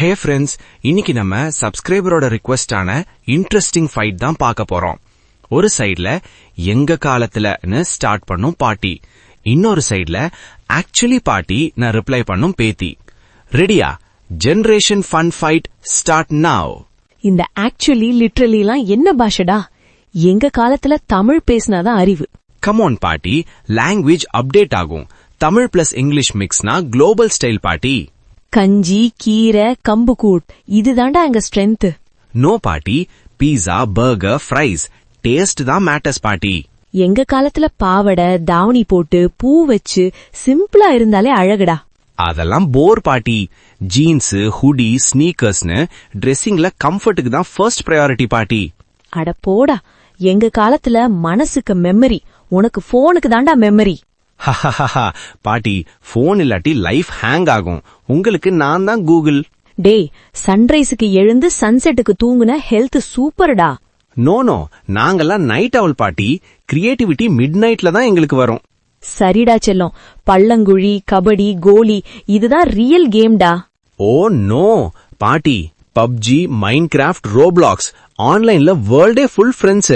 Hey friends இன்னைக்கு நம்ம சப்ஸ்கிரைபரோட ரிக்வெஸ்டான interesting fight தான் பார்க்க போறோம். ஒரு சைடுல எங்க காலத்துலன்னு ஸ்டார்ட் பண்ணும் பாட்டி. இன்னொரு சைடுல ஆக்சுவலி பாட்டி நான் ரிப்ளை பண்ணும் பேத்தி. ரெடியா generation fun fight start now இந்த ஆக்சுவலி லிட்ரலிலாம் என்ன பாஷடா? எங்க காலத்துல தமிழ் பேசினாதான் அறிவு. கமோன் பாட்டி லாங்குவேஜ் அப்டேட் ஆகும். தமிழ் பிளஸ் இங்கிலீஷ் மிக்ஸ்னா குளோபல் ஸ்டைல் பாட்டி. கஞ்சி கீரை கம்புக்கூட் இதுதான்டா எங்க ஸ்ட்ரென்த் நோ பாட்டி. பீஸா பர்கர் ஃப்ரைஸ் டேஸ்ட் தான் மேட்டர்ஸ் பாட்டி. எங்க காலத்துல பாவடை தாவணி போட்டு பூ வச்சு சிம்பிளா இருந்தாலே அழகுடா. அதெல்லாம் போர் பாட்டி. ஜீன்ஸ் ஹுடி ஸ்னீக்கர்ஸ்னு ட்ரெஸ்ஸிங்ல கம்ஃபர்ட்டுக்கு தான் ஃபர்ஸ்ட் ப்ரையாரிட்டி பாட்டி. அட போடா. எங்க காலத்துல மனசுக்கு மெமரி உனக்கு போனுக்கு தான்டா மெமரி ஹஹஹஹா, பாட்டி போன் இல்லாட்டி லைஃப் ஹேங் ஆகும். உங்களுக்கு நான் தான் கூகுள். டேய் சன்ரைஸுக்கு எழுந்து சன்செட்டுக்கு தூங்குன ஹெல்த் சூப்பர்டா நோ நோ நாங்கெல்லாம் நைட் அவள் பாட்டி. கிரியேட்டிவிட்டி மிட் நைட்ல தான் எங்களுக்கு வரும். சரிடா செல்லம். பள்ளங்குழி கபடி கோலி இதுதான் ரியல் கேம்டா ஓ நோ பாட்டி பப்ஜி மைண்ட் கிராஃப்ட் ரோப்ளாக்ஸ் ஆன்லைன்ல வேர்ல்டே ஃபுல் ஃப்ரெண்ட்ஸ்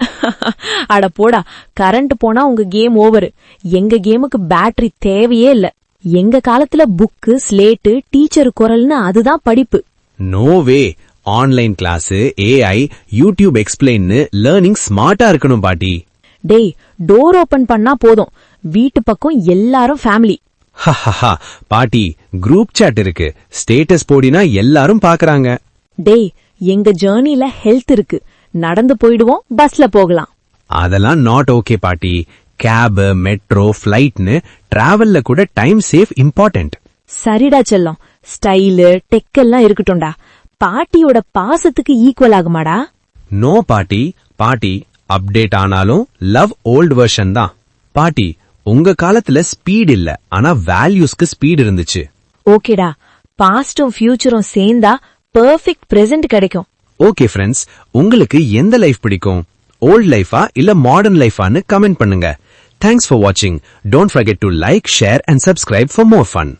அட போடா கரண்ட் போனா உங்க கேம் ஓவர் எங்க கேமுக்கு பேட்டரி தேவையே இல்ல. எங்க காலத்துல புக்கு ஸ்லேட்டு டீச்சர் குரல்னு அதுதான் படிப்பு. No way online class AI YouTube எக்ஸ்பிளைன்னு learning ஸ்மார்ட்டா இருக்கணும் பாட்டி. டேய் டோர் ஓபன் பண்ணா போதும். வீட்டு பக்கம் எல்லாரும் ஃபேமிலி பாட்டி குரூப் சாட் இருக்கு. ஸ்டேட்டஸ் போடினா எல்லாரும் பாக்குறாங்க. டேய் எங்க ஜேர்னில ஹெல்த் இருக்கு. நடந்து போயிடுவோம் பஸ்ல போகலாம். அதெல்லாம் நாட் ஓகே பாட்டி. கேப் மெட்ரோ ஃபிளைட்னு டிராவல்ல கூட டைம் சேஃப் இம்பார்ட்டன்ட் சரிடா செல்லம். ஸ்டைலு டெக் எல்லாம் இருக்கட்டும்டா. பாட்டியோட பாசத்துக்கு ஈக்குவல் ஆகுமாடா? நோ பாட்டி. பாட்டி அப்டேட் ஆனாலும் லவ் ஓல்ட் வெர்ஷன் தான். பாட்டி உங்க காலத்துல ஸ்பீட் இல்ல. ஆனா வேல்யூஸ்க்கு ஸ்பீட் இருந்துச்சு. ஓகேடா. பாஸ்டும் ஃபியூச்சரும் சேர்ந்தா பெர்ஃபெக்ட் பிரசன்ட் கிடைக்கும். ஓகே ஃப்ரெண்ட்ஸ் உங்களுக்கு எந்த லைஃப் பிடிக்கும்? ஓல்ட் லைஃபா இல்ல மாடர்ன் லைஃபான்னு கமெண்ட் பண்ணுங்க. தேங்க்ஸ் ஃபார் வாட்சிங் don't forget to like share and subscribe for more fun